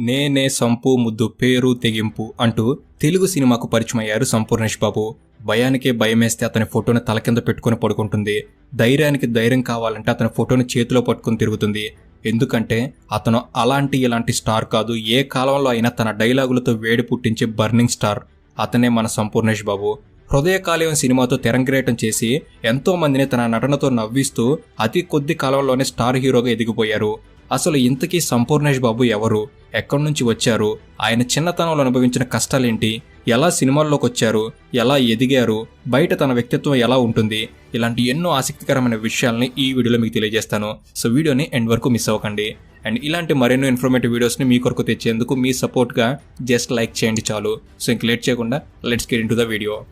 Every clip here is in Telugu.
నేనే సంపు ముద్దు పేరు తెగింపు అంటూ తెలుగు సినిమాకు పరిచయమయ్యారు సంపూర్ణేష్ బాబు. భయానికే భయమేస్తే అతని ఫోటోని తల కింద పెట్టుకుని పడుకుంటుంది. ధైర్యానికి ధైర్యం కావాలంటే అతని ఫోటోని చేతిలో పట్టుకుని తిరుగుతుంది. ఎందుకంటే అతను అలాంటి ఇలాంటి స్టార్ కాదు. ఏ కాలంలో అయినా తన డైలాగులతో వేడి పుట్టించే బర్నింగ్ స్టార్. అతనే మన సంపూర్ణేష్ బాబు. హృదయకాలయం సినిమాతో తెరంగేయటం చేసి ఎంతో మందిని తన నటనతో నవ్విస్తూ అతి కొద్ది కాలంలోనే స్టార్ హీరోగా ఎదిగిపోయారు. అసలు ఇంతకీ సంపూర్ణేష్ బాబు ఎవరు? ఎక్కడి నుంచి వచ్చారు? ఆయన చిన్నతనంలో అనుభవించిన కష్టాలేంటి? ఎలా సినిమాల్లోకి వచ్చారు ఎలా ఎదిగారు? బయట తన వ్యక్తిత్వం ఎలా ఉంటుంది? ఇలాంటి ఎన్నో ఆసక్తికరమైన విషయాల్ని ఈ వీడియోలో మీకు తెలియజేస్తాను. సో వీడియోని ఎండ్ వరకు మిస్ అవ్వకండి. అండ్ ఇలాంటి మరెన్నో ఇన్ఫర్మేటివ్ వీడియోస్ని మీ కొరకు తెచ్చేందుకు మీ సపోర్ట్గా జస్ట్ లైక్ చేయండి చాలు. సో ఇంక లేట్ చేయకుండా let's get into the video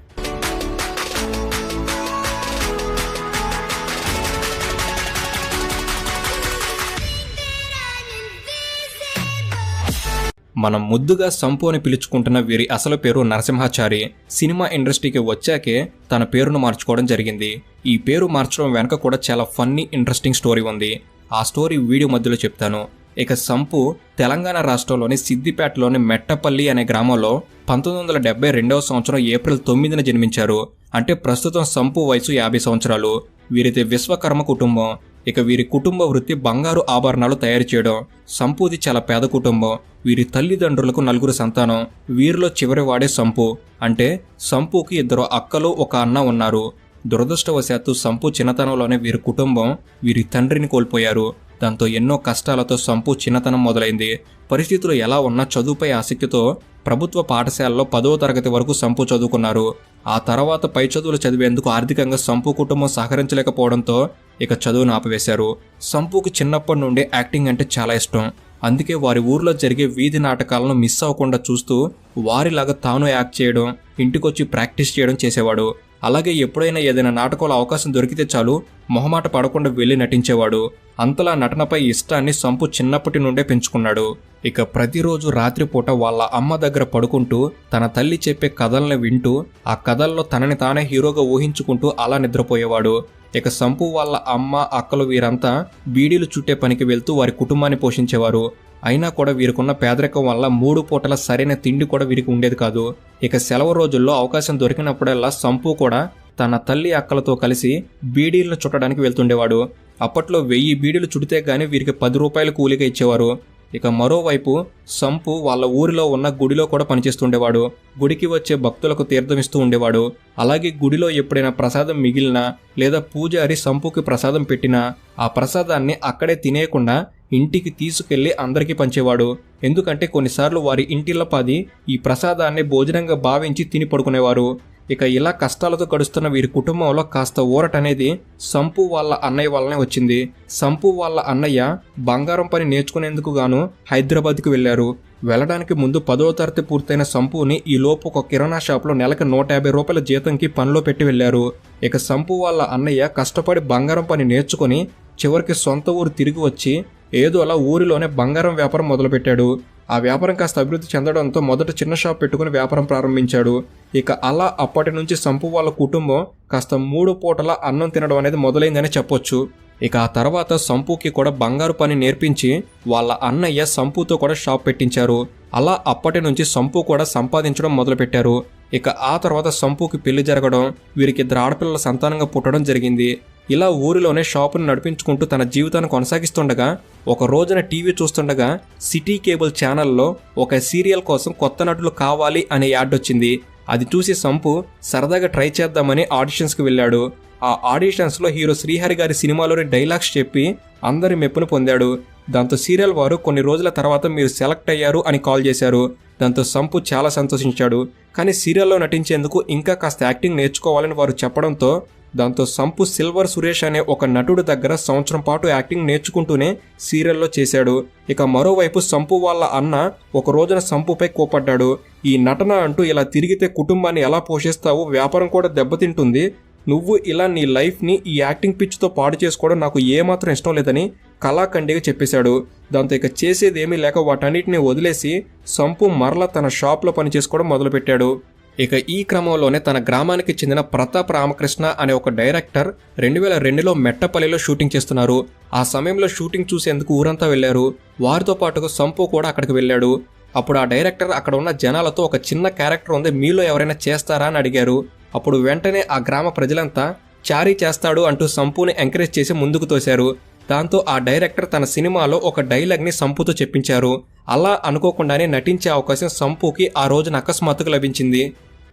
మనం ముద్దుగా సంపు అని పిలుచుకుంటున్న వీరి అసలు పేరు నరసింహాచారి. సినిమా ఇండస్ట్రీకి వచ్చాకే తన పేరును మార్చుకోవడం జరిగింది. ఈ పేరు మార్చడం వెనక కూడా చాలా ఫన్నీ ఇంట్రెస్టింగ్ స్టోరీ ఉంది. ఆ స్టోరీ వీడియో మధ్యలో చెప్తాను. ఇక సంపు తెలంగాణ రాష్ట్రంలోని సిద్దిపేటలోని మెట్టపల్లి అనే గ్రామంలో పంతొమ్మిది వందల డెబ్బై రెండవ సంవత్సరం ఏప్రిల్ తొమ్మిదిన జన్మించారు. అంటే ప్రస్తుతం సంపు వయసు యాభై సంవత్సరాలు. వీరిది విశ్వకర్మ కుటుంబం. ఇక వీరి కుటుంబ వృత్తి బంగారు ఆభరణాలు తయారు చేయడం సంపూది చాలా పేద కుటుంబం వీరి తల్లిదండ్రులకు నలుగురు సంతానం వీరిలో చివరి వాడే సంపు అంటే సంపుకి ఇద్దరు అక్కలు ఒక అన్న ఉన్నారు. దురదృష్టవశాత్తు సంపు చిన్నతనంలోనే వీరి కుటుంబం వీరి తండ్రిని కోల్పోయారు. దాంతో ఎన్నో కష్టాలతో సంపు చిన్నతనం మొదలైంది. పరిస్థితులు ఎలా ఉన్నా చదువుపై ఆసక్తితో ప్రభుత్వ పాఠశాలలో పదవ తరగతి వరకు సంపు చదువుకున్నారు. ఆ తర్వాత పై చదువులు చదివేందుకు ఆర్థికంగా సంపు కుటుంబం సహకరించలేకపోవడంతో ఇక చదువును ఆపివేశారు. సంపుకు చిన్నప్పటి నుండి యాక్టింగ్ అంటే చాలా ఇష్టం. అందుకే వారి ఊర్లో జరిగే వీధి నాటకాలను మిస్ అవ్వకుండా చూస్తూ వారిలాగా తాను యాక్ట్ చేయడం ఇంటికొచ్చి ప్రాక్టీస్ చేయడం చేసేవాడు. అలాగే ఎప్పుడైనా ఏదైనా నాటకంలో అవకాశం దొరికితే చాలు మొహమాట పడకుండా వెళ్ళి నటించేవాడు. అంతలా నటనపై ఇష్టాన్ని సంపు చిన్నప్పటి నుండే పెంచుకున్నాడు. ఇక ప్రతిరోజు రాత్రిపూట వాళ్ళ అమ్మ దగ్గర పడుకుంటూ తన తల్లి చెప్పే కథల్ని వింటూ ఆ కథల్లో తనని తానే హీరోగా ఊహించుకుంటూ అలా నిద్రపోయేవాడు. ఇక సంపు వాళ్ళ అమ్మ అక్కలు వీరంతా బీడీలు చుట్టే పనికి వెళ్తూ వారి కుటుంబాన్ని పోషించేవారు. అయినా కూడా వీరికున్న పేదరికం వల్ల మూడు పూటల సరైన తిండి కూడా వీరికి ఉండేది కాదు. ఇక సెలవు రోజుల్లో అవకాశం దొరికినప్పుడల్లా సంపు కూడా తన తల్లి అక్కలతో కలిసి బీడీలను చుట్టడానికి వెళ్తుండేవాడు. అప్పట్లో వెయ్యి బీడీలు చుడితే గానీ వీరికి పది రూపాయలు కూలిగా ఇచ్చేవారు. ఇక మరోవైపు సంపు వాళ్ళ ఊరిలో ఉన్న గుడిలో కూడా పనిచేస్తుండేవాడు. గుడికి వచ్చే భక్తులకు తీర్థమిస్తూ ఉండేవాడు. అలాగే గుడిలో ఎప్పుడైనా ప్రసాదం మిగిలినా లేదా పూజారి సంపుకి ప్రసాదం పెట్టినా ఆ ప్రసాదాన్ని అక్కడే తినేయకుండా ఇంటికి తీసుకెళ్ళి అందరికీ పంచేవాడు. ఎందుకంటే కొన్నిసార్లు వారి ఇంటిల్లపాది ఈ ప్రసాదాన్ని భోజనంగా భావించి తిని పడుకునేవారు. ఇక ఇలా కష్టాలతో గడుస్తున్న వీరి కుటుంబంలో కాస్త ఊరట అనేది సంపు వాళ్ళ అన్నయ్య వల్లనే వచ్చింది. సంపు వాళ్ళ అన్నయ్య బంగారం పని నేర్చుకునేందుకు గాను హైదరాబాద్కి వెళ్ళారు. వెళ్ళడానికి ముందు పదో తరగతి పూర్తయిన సంపుని ఈ లోపు ఒక కిరాణా షాప్లో నెలకు నూట యాభై రూపాయల జీతంకి పనిలో పెట్టి వెళ్ళారు. ఇక సంపు వాళ్ళ అన్నయ్య కష్టపడి బంగారం పని నేర్చుకుని చివరికి సొంత ఊరు తిరిగి వచ్చి ఏదో అలా ఊరిలోనే బంగారం వ్యాపారం మొదలుపెట్టాడు. ఆ వ్యాపారం కాస్త అభివృద్ధి చెందడంతో మొదట చిన్న షాప్ పెట్టుకుని వ్యాపారం ప్రారంభించాడు. ఇక అలా అప్పటి నుంచి సంపు వాళ్ళ కుటుంబం కాస్త మూడు పూటల అన్నం తినడం అనేది మొదలైందని చెప్పొచ్చు. ఇక ఆ తర్వాత సంపుకి కూడా బంగారు పని నేర్పించి వాళ్ళ అన్నయ్య సంపుతో కూడా షాప్ పెట్టించారు. అలా అప్పటి నుంచి సంపు కూడా సంపాదించడం మొదలుపెట్టారు. ఇక ఆ తర్వాత సంపుకి పెళ్ళి జరగడం వీరికి ఇద్దరు ఆడపిల్లల సంతానంగా పుట్టడం జరిగింది. ఇలా ఊరిలోనే షాపును నడిపించుకుంటూ తన జీవితాన్ని కొనసాగిస్తుండగా ఒక రోజున టీవీ చూస్తుండగా సిటీ కేబుల్ ఛానల్లో ఒక సీరియల్ కోసం కొత్త నటులు కావాలి అనే యాడ్ వచ్చింది. అది చూసి సంపు సరదాగా ట్రై చేద్దామని ఆడిషన్స్కి వెళ్ళాడు. ఆ ఆడిషన్స్లో హీరో శ్రీహరి గారి సినిమాలోని డైలాగ్స్ చెప్పి అందరి మెప్పును పొందాడు. దాంతో సీరియల్ వారు కొన్ని రోజుల తర్వాత మీరు సెలెక్ట్ అయ్యారు అని కాల్ చేశారు. దాంతో సంపు చాలా సంతోషించాడు. కానీ సీరియల్లో నటించేందుకు ఇంకా కాస్త యాక్టింగ్ నేర్చుకోవాలని వారు చెప్పడంతో దాంతో సంపు సిల్వర్ సురేష్ అనే ఒక నటుడు దగ్గర సంవత్సరం పాటు యాక్టింగ్ నేర్చుకుంటూనే సీరియల్లో చేశాడు. ఇక మరోవైపు సంపు వాళ్ళ అన్న ఒక రోజున సంపుపై కోపడ్డాడు. ఈ నటన అంటూ ఇలా తిరిగితే కుటుంబాన్ని ఎలా పోషిస్తావు? వ్యాపారం కూడా దెబ్బతింటుంది. నువ్వు ఇలా నీ లైఫ్ని ఈ యాక్టింగ్ పిచ్తో పాడు చేసుకోవడం నాకు ఏమాత్రం ఇష్టం లేదని కళాఖండిగా చెప్పేశాడు. దాంతో ఇక చేసేదేమీ లేక వాటన్నిటిని వదిలేసి సంపు మరల తన షాప్లో పని చేసుకోవడం మొదలుపెట్టాడు. ఇక ఈ క్రమంలోనే తన గ్రామానికి చెందిన ప్రతాప్ రామకృష్ణ అనే ఒక డైరెక్టర్ రెండు వేల రెండులో మెట్టపల్లిలో షూటింగ్ చేస్తున్నారు. ఆ సమయంలో షూటింగ్ చూసేందుకు ఊరంతా వెళ్ళారు వారితో పాటుగా సంపు కూడా అక్కడికి వెళ్ళాడు. అప్పుడు ఆ డైరెక్టర్ అక్కడ ఉన్న జనాలతో ఒక చిన్న క్యారెక్టర్ ఉంది మీలో ఎవరైనా చేస్తారా అని అడిగారు. అప్పుడు వెంటనే ఆ గ్రామ ప్రజలంతా చారీ చేస్తాడు అంటూ సంపుని ఎంకరేజ్ చేసి ముందుకు తోశారు. దాంతో ఆ డైరెక్టర్ తన సినిమాలో ఒక డైలాగ్ని సంపుతో చెప్పించారు. అలా అనుకోకుండానే నటించే అవకాశం సంపుకి ఆ రోజున అకస్మాత్తుగా లభించింది.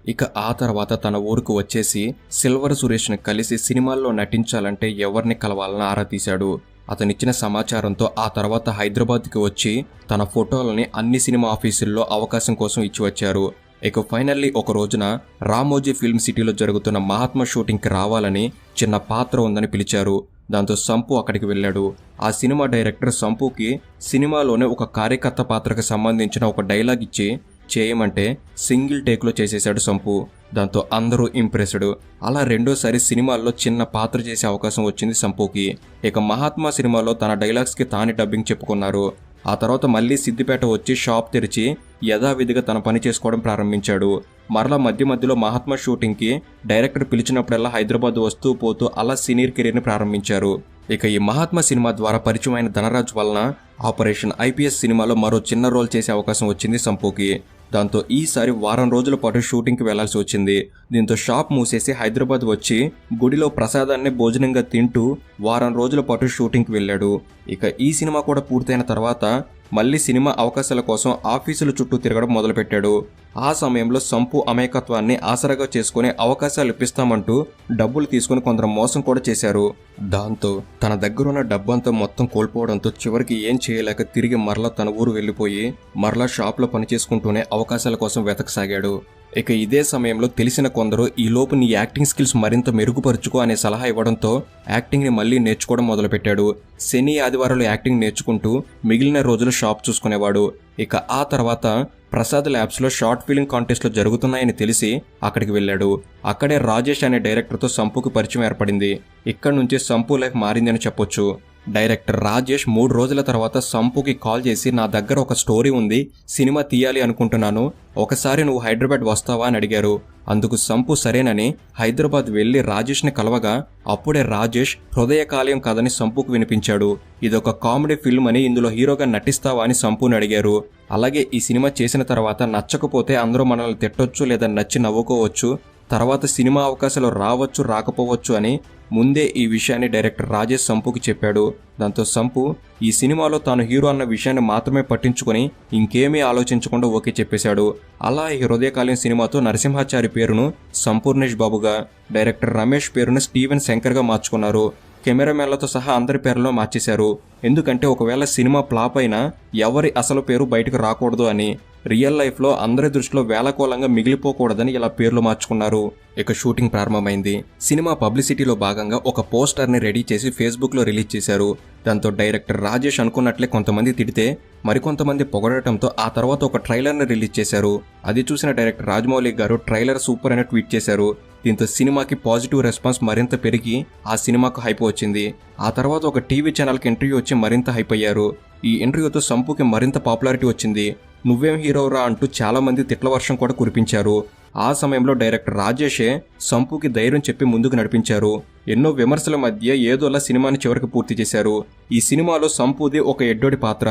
ఇక ఆ తర్వాత తన ఊరుకు వచ్చేసి సిల్వర్ సురేష్ని కలిసి సినిమాల్లో నటించాలంటే ఎవరిని కలవాలని ఆరా తీశాడు. అతనిచ్చిన సమాచారంతో ఆ తర్వాత హైదరాబాద్కి వచ్చి తన ఫోటోలని అన్ని సినిమా ఆఫీసుల్లో అవకాశం కోసం ఇచ్చి వచ్చారు. ఇక ఫైనల్లీ ఒక రోజున రామోజీ ఫిల్మ్ సిటీలో జరుగుతున్న మహాత్మా షూటింగ్కి రావాలని చిన్న పాత్ర ఉందని పిలిచారు. దాంతో సంపు అక్కడికి వెళ్ళాడు. ఆ సినిమా డైరెక్టర్ సంపుకి సినిమాలోనే ఒక కార్యకర్త పాత్రకు సంబంధించిన ఒక డైలాగ్ ఇచ్చి చేయమంటే సింగిల్ టేక్లో చేసేశాడు సంపు. దాంతో అందరూ ఇంప్రెస్డ్ అలా రెండోసారి సినిమాల్లో చిన్న పాత్ర చేసే అవకాశం వచ్చింది సంపుకి. ఇక మహాత్మా సినిమాలో తన డైలాగ్స్కి తానే డబ్బింగ్ చెప్పుకున్నారు. ఆ తర్వాత మళ్ళీ సిద్దిపేట వచ్చి షాప్ తెరిచి యథావిధిగా తన పని చేసుకోవడం ప్రారంభించాడు. మరలా మధ్య మధ్యలో మహాత్మా షూటింగ్కి డైరెక్టర్ పిలిచినప్పుడల్లా హైదరాబాద్ వస్తూ పోతూ అలా సీనియర్ కెరీర్ని ప్రారంభించారు. ఇక ఈ మహాత్మా సినిమా ద్వారా పరిచయమైన ధనరాజ్ వలన ఆపరేషన్ ఐపీఎస్ సినిమాలో మరో చిన్న రోల్ చేసే అవకాశం వచ్చింది సంపూకి. దాంతో ఈసారి వారం రోజుల పాటు షూటింగ్కి వెళ్ళాల్సి వచ్చింది. దీంతో షాప్ మూసేసి హైదరాబాద్ వచ్చి గుడిలో ప్రసాదాన్ని భోజనంగా తింటూ వారం రోజుల పాటు షూటింగ్కి వెళ్ళాడు. ఇక ఈ సినిమా కూడా పూర్తయిన తర్వాత మళ్ళీ సినిమా అవకాశాల కోసం ఆఫీసుల చుట్టూ తిరగడం మొదలుపెట్టాడు. ఆ సమయంలో సంపు అమాయకత్వాన్ని ఆసరాగా చేసుకుని అవకాశాలు ఇప్పిస్తామంటూ డబ్బులు తీసుకుని కొందరు మోసం కూడా చేశారు. దాంతో తన దగ్గరున్న డబ్బంతా మొత్తం కోల్పోవడంతో చివరికి ఏం చేయలేక తిరిగి మరలా తన ఊరు వెళ్ళిపోయి మరలా షాప్లో పనిచేసుకుంటూనే అవకాశాల కోసం వెతకసాగాడు. ఇక ఇదే సమయంలో తెలిసిన కొందరు ఈ లోపు నీ యాక్టింగ్ స్కిల్స్ మరింత మెరుగుపరుచుకో అనే సలహా ఇవ్వడంతో యాక్టింగ్ని మళ్ళీ నేర్చుకోవడం మొదలుపెట్టాడు. శని ఆదివారాలు యాక్టింగ్ నేర్చుకుంటూ మిగిలిన రోజులు షాప్ చూసుకునేవాడు. ఇక ఆ తర్వాత ప్రసాద్ ల్యాబ్స్లో షార్ట్ ఫిలిం కాంటెస్ట్లో జరుగుతున్నాయని తెలిసి అక్కడికి వెళ్ళాడు. అక్కడే రాజేష్ అనే డైరెక్టర్తో సంపుకు పరిచయం ఏర్పడింది. ఇక్కడి నుంచి సంపు లైఫ్ మారిందని చెప్పొచ్చు. డైరెక్టర్ రాజేష్ మూడు రోజుల తర్వాత సంపుకి కాల్ చేసి నా దగ్గర ఒక స్టోరీ ఉంది సినిమా తీయాలి అనుకుంటున్నాను ఒకసారి నువ్వు హైదరాబాద్ వస్తావా అని అడిగారు. అందుకు సంపు సరేనని హైదరాబాద్ వెళ్ళి రాజేష్ని కలవగా అప్పుడే రాజేష్ హృదయకాలయం కథని సంపుకు వినిపించాడు. ఇదొక కామెడీ ఫిల్మ్ అని ఇందులో హీరోగా నటిస్తావా అని సంపుని అడిగారు. అలాగే ఈ సినిమా చేసిన తర్వాత నచ్చకపోతే అందరూ మనల్ని తిట్టొచ్చు లేదా నచ్చి నవ్వుకోవచ్చు తర్వాత సినిమా అవకాశాలు రావచ్చు రాకపోవచ్చు అని ముందే ఈ విషయాన్ని డైరెక్టర్ రాజేష్ సంపుకి చెప్పాడు. దాంతో సంపు ఈ సినిమాలో తాను హీరో అన్న విషయాన్ని మాత్రమే పట్టించుకొని ఇంకేమీ ఆలోచించకుండా ఓకే చెప్పేశాడు. అలా ఈ హృదయకాలీన సినిమాతో నరసింహాచారి పేరును సంపూర్ణేష్ బాబుగా డైరెక్టర్ రమేష్ పేరును స్టీవెన్ శంకర్గా మార్చుకున్నారు. కెమెరామెన్లతో సహా అందరి పేర్లను మార్చేశారు. ఎందుకంటే ఒకవేళ సినిమా ఫ్లాప్ అయినా ఎవరి అసలు పేరు బయటకు రాకూడదు అని రియల్ లైఫ్లో అందరి దృష్టిలో వేలకోలంగా మిగిలిపోకూడదని ఇలా పేర్లు మార్చుకున్నారు. ఇక షూటింగ్ ప్రారంభమైంది. సినిమా పబ్లిసిటీలో భాగంగా ఒక పోస్టర్ని రెడీ చేసి ఫేస్బుక్లో రిలీజ్ చేశారు. దాంతో డైరెక్టర్ రాజేష్ అనుకున్నట్లే కొంతమంది తిడితే మరికొంతమంది పొగడటంతో ఆ తర్వాత ఒక ట్రైలర్ని రిలీజ్ చేశారు. అది చూసిన డైరెక్టర్ రాజమౌళి గారు ట్రైలర్ సూపర్ అని ట్వీట్ చేశారు. దీంతో సినిమాకి పాజిటివ్ రెస్పాన్స్ మరింత పెరిగి ఆ సినిమాకు హైప్ వచ్చింది. ఆ తర్వాత ఒక టీవీ ఛానల్కి ఇంటర్వ్యూ వచ్చి మరింత హైప్ అయ్యారు. ఈ ఇంటర్వ్యూతో సంపుకి మరింత పాపులారిటీ వచ్చింది. నువ్వేం హీరోరా అంటూ చాలామంది తిట్ల వర్షం కూడా కురిపించారు. ఆ సమయంలో డైరెక్టర్ రాజేషే సంపుకి ధైర్యం చెప్పి ముందుకు నడిపించారు. ఎన్నో విమర్శల మధ్య ఏదోలా సినిమాని చివరికి పూర్తి చేశారు. ఈ సినిమాలో సంపుది ఒక ఎడ్డోడి పాత్ర.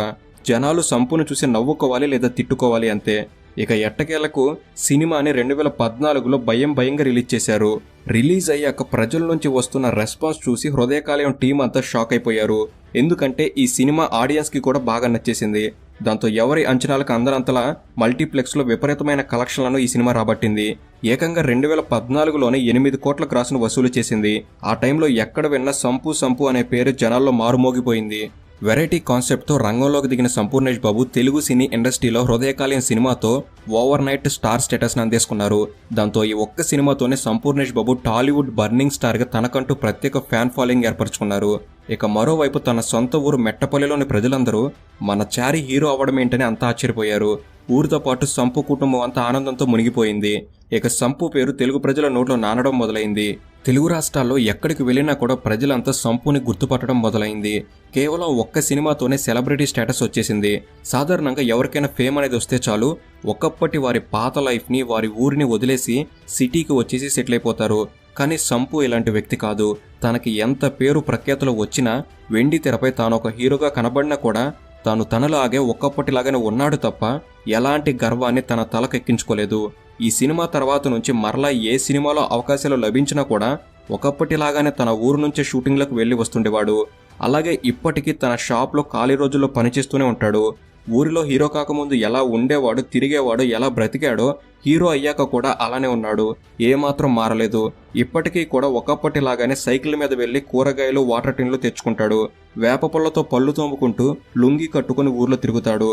జనాలు సంపును చూసి నవ్వుకోవాలి లేదా తిట్టుకోవాలి అంతే. ఇక ఎట్టకేలకు సినిమాని రెండు వేల పద్నాలుగులో భయం భయంగా రిలీజ్ చేశారు. రిలీజ్ అయ్యాక ప్రజల నుంచి వస్తున్న రెస్పాన్స్ చూసి హృదయకాలయం టీం అంతా షాక్ అయిపోయారు. ఎందుకంటే ఈ సినిమా ఆడియన్స్కి కూడా బాగా నచ్చేసింది. దాంతో ఎవరి అంచనాలకు అందరంతలా మల్టీప్లెక్స్లో విపరీతమైన కలెక్షన్లను ఈ సినిమా రాబట్టింది. ఏకంగా రెండు వేల పద్నాలుగులోనే ఎనిమిది కోట్ల క్రాసును వసూలు చేసింది. ఆ టైంలో ఎక్కడ విన్నా సంపు సంపు అనే పేరు జనాల్లో మారుమోగిపోయింది. వెరైటీ కాన్సెప్ట్తో రంగంలోకి దిగిన సంపూర్ణేష్ బాబు తెలుగు సినీ ఇండస్ట్రీలో హృదయకాలీన సినిమాతో ఓవర్ నైట్ స్టార్ స్టేటస్ని అందేసుకున్నారు. దాంతో ఈ ఒక్క సినిమాతోనే సంపూర్ణేష్ బాబు టాలీవుడ్ బర్నింగ్ స్టార్గా తనకంటూ ప్రత్యేక ఫ్యాన్ ఫాలోయింగ్ ఏర్పరచుకున్నారు. ఇక మరోవైపు తన సొంత ఊరు మెట్టపల్లిలోని ప్రజలందరూ మన చారి హీరో అవడం ఏంటని అంతా ఆశ్చర్యపోయారు. ఊరితో పాటు సంపు కుటుంబం అంతా ఆనందంతో మునిగిపోయింది. ఇక సంపు పేరు తెలుగు ప్రజల నోట్లో నానడం మొదలైంది. తెలుగు రాష్ట్రాల్లో ఎక్కడికి వెళ్ళినా కూడా ప్రజలంతా సంపుని గుర్తుపట్టడం మొదలైంది. కేవలం ఒక్క సినిమాతోనే సెలబ్రిటీ స్టేటస్ వచ్చేసింది. సాధారణంగా ఎవరికైనా ఫేమ్ అనేది వస్తే చాలు ఒకప్పటి వారి పాత లైఫ్ని వారి ఊరిని వదిలేసి సిటీకి వచ్చేసి సెటిల్ అయిపోతారు. కానీ సంపు ఇలాంటి వ్యక్తి కాదు. తనకి ఎంత పేరు ప్రఖ్యాతులు వచ్చినా వెండి తెరపై తాను ఒక హీరోగా కనబడినా కూడా తాను తనలాగే ఒక్కప్పటిలాగానే ఉన్నాడు తప్ప ఎలాంటి గర్వాన్ని తన తలకెక్కించుకోలేదు. ఈ సినిమా తర్వాత నుంచి మరలా ఏ సినిమాలో అవకాశాలు లభించినా కూడా ఒకప్పటిలాగానే తన ఊరు నుంచే షూటింగ్లకు వెళ్ళి వస్తుండేవాడు. అలాగే ఇప్పటికీ తన షాప్లో ఖాళీ రోజుల్లో పనిచేస్తూనే ఉంటాడు. ఊరిలో హీరో కాకముందు ఎలా ఉండేవాడు తిరిగేవాడు ఎలా బ్రతికాడో హీరో అయ్యాక కూడా అలానే ఉన్నాడు. ఏమాత్రం మారలేదు. ఇప్పటికీ కూడా ఒకప్పటిలాగానే సైకిల్ మీద వెళ్ళి కూరగాయలు వాటర్ టిన్లు తెచ్చుకుంటాడు. వేప పళ్ళతో పళ్ళు తోముకుంటూ లుంగి కట్టుకుని ఊర్లో తిరుగుతాడు.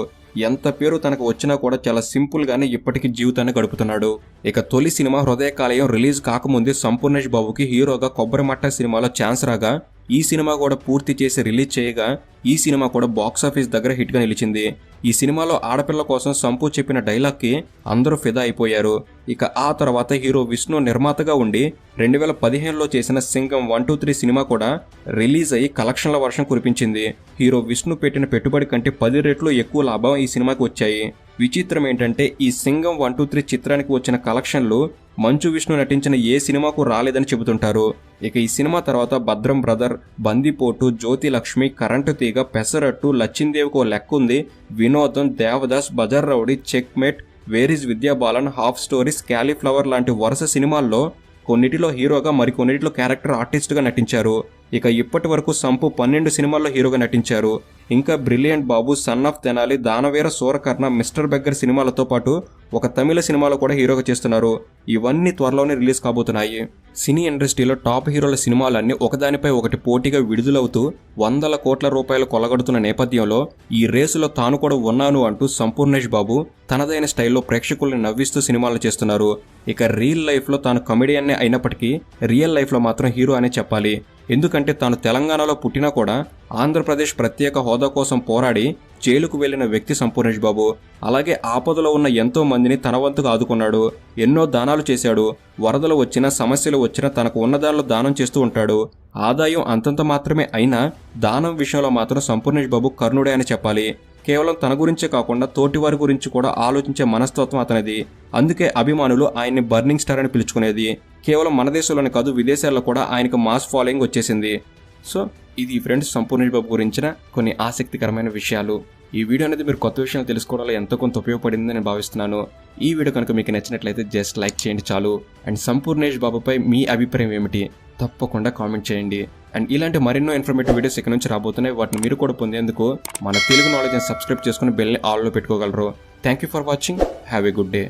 ఎంత పేరు తనకు వచ్చినా కూడా చాలా సింపుల్గానే ఇప్పటికీ జీవితాన్ని గడుపుతున్నాడు. ఇక తొలి సినిమా హృదయకాలయం రిలీజ్ కాకముందే సంపూర్ణేష్ బాబుకి హీరోగా కొబ్బరి మట్ట సినిమాలో ఛాన్స్ రాగా ఈ సినిమా కూడా పూర్తి చేసి రిలీజ్ చేయగా ఈ సినిమా కూడా బాక్సాఫీస్ దగ్గర హిట్గా నిలిచింది. ఈ సినిమాలో ఆడపిల్ల కోసం సంపు చెప్పిన డైలాగ్కి అందరూ ఫిదా అయిపోయారు. ఇక ఆ తర్వాత హీరో విష్ణు నిర్మాతగా ఉండి రెండు వేల పదిహేనులో చేసిన Singam one two three cinema కూడా రిలీజ్ అయ్యి కలెక్షన్ల వర్షం కురిపించింది. హీరో విష్ణు పెట్టిన పెట్టుబడి కంటే పది రెట్లు ఎక్కువ లాభం ఈ సినిమాకి వచ్చాయి. విచిత్రం ఏంటంటే ఈ సింగం వన్ టూ త్రీ చిత్రానికి వచ్చిన కలెక్షన్లు మంచు విష్ణు నటించిన ఏ సినిమాకు రాలేదని చెబుతుంటారు. ఇక ఈ సినిమా తర్వాత భద్రం బ్రదర్ బందిపోటు జ్యోతి లక్ష్మి కరెంటు తీగ పెసరట్టు లచ్చిందేవికో లెక్కుంది Vinodam Devadas Bazaar rowdy checkmate where is Vidya Balan half stories cauliflower లాంటి వరుస సినిమాల్లో కొన్నిటిలో హీరోగా మరికొన్నిటిలో క్యారెక్టర్ ఆర్టిస్ట్గా నటించారు. ఇక ఇప్పటి వరకు సంపు పన్నెండు సినిమాల్లో హీరోగా నటించారు. ఇంకా brilliant Babu son of Tenali Danaveera Surakarna mister beggar సినిమాలతో పాటు ఒక తమిళ సినిమాలో కూడా హీరోగా చేస్తున్నారు. ఇవన్నీ త్వరలోనే రిలీజ్ కాబోతున్నాయి. సినీ ఇండస్ట్రీలో టాప్ హీరోల సినిమాలన్నీ ఒకదానిపై ఒకటి పోటీగా విడుదలవుతూ వందల కోట్ల రూపాయలు కొలగడుతున్న నేపథ్యంలో ఈ రేసులో తాను కూడా ఉన్నాను అంటూ సంపూర్ణేష్ బాబు తనదైన స్టైల్లో ప్రేక్షకుల్ని నవ్విస్తూ సినిమాలు చేస్తున్నారు. ఇక రియల్ లైఫ్లో తాను కమెడియన్నే అయినప్పటికీ రియల్ లైఫ్లో మాత్రం హీరో అనే చెప్పాలి. ఎందుకంటే తాను తెలంగాణలో పుట్టినా కూడా ఆంధ్రప్రదేశ్ ప్రత్యేక హోదా కోసం పోరాడి జైలుకు వెళ్ళిన వ్యక్తి సంపూర్ణేష్ బాబు. అలాగే ఆపదలో ఉన్న ఎంతో మందిని తన వంతుగా ఆదుకున్నాడు. ఎన్నో దానాలు చేశాడు. వరదలు వచ్చినా సమస్యలు వచ్చినా తనకు ఉన్న దానిలో దానం చేస్తూ ఉంటాడు. ఆదాయం అంతంత మాత్రమే అయినా దానం విషయంలో మాత్రం సంపూర్ణేష్ బాబు కర్ణుడే అని చెప్పాలి. కేవలం తన గురించే కాకుండా తోటివారి గురించి కూడా ఆలోచించే మనస్తత్వం అతనిది. అందుకే అభిమానులు ఆయన్ని బర్నింగ్ స్టార్ అని పిలుచుకునేది. కేవలం మన దేశంలోనే కాదు విదేశాల్లో కూడా ఆయనకు మాస్ ఫాలోయింగ్ వచ్చేసింది. సో ఇది ఫ్రెండ్స్ సంపూర్ణేష్ బాబు గురించిన కొన్ని ఆసక్తికరమైన విషయాలు. ఈ వీడియో అనేది మీరు కొత్త విషయాలు తెలుసుకోవడంలో ఎంతో కొంత ఉపయోగపడిందని నేను భావిస్తున్నాను. ఈ వీడియో కనుక మీకు నచ్చినట్లయితే జస్ట్ లైక్ చేయండి చాలు. అండ్ సంపూర్ణేష్ బాబుపై మీ అభిప్రాయం ఏమిటి? తప్పకుండా కామెంట్ చేయండి. అండ్ ఇలాంటి మరెన్నో ఇన్ఫర్మేటివ్ వీడియోస్ ఇక్కడ నుంచి రాబోతున్నాయి. వాటిని మీరు కూడా పొందేందుకు మన తెలుగు నాలెడ్జ్ని సబ్స్క్రైబ్ చేసుకుని బెల్ని ఆల్లో పెట్టుకోగలరు. Thank you for watching have a good day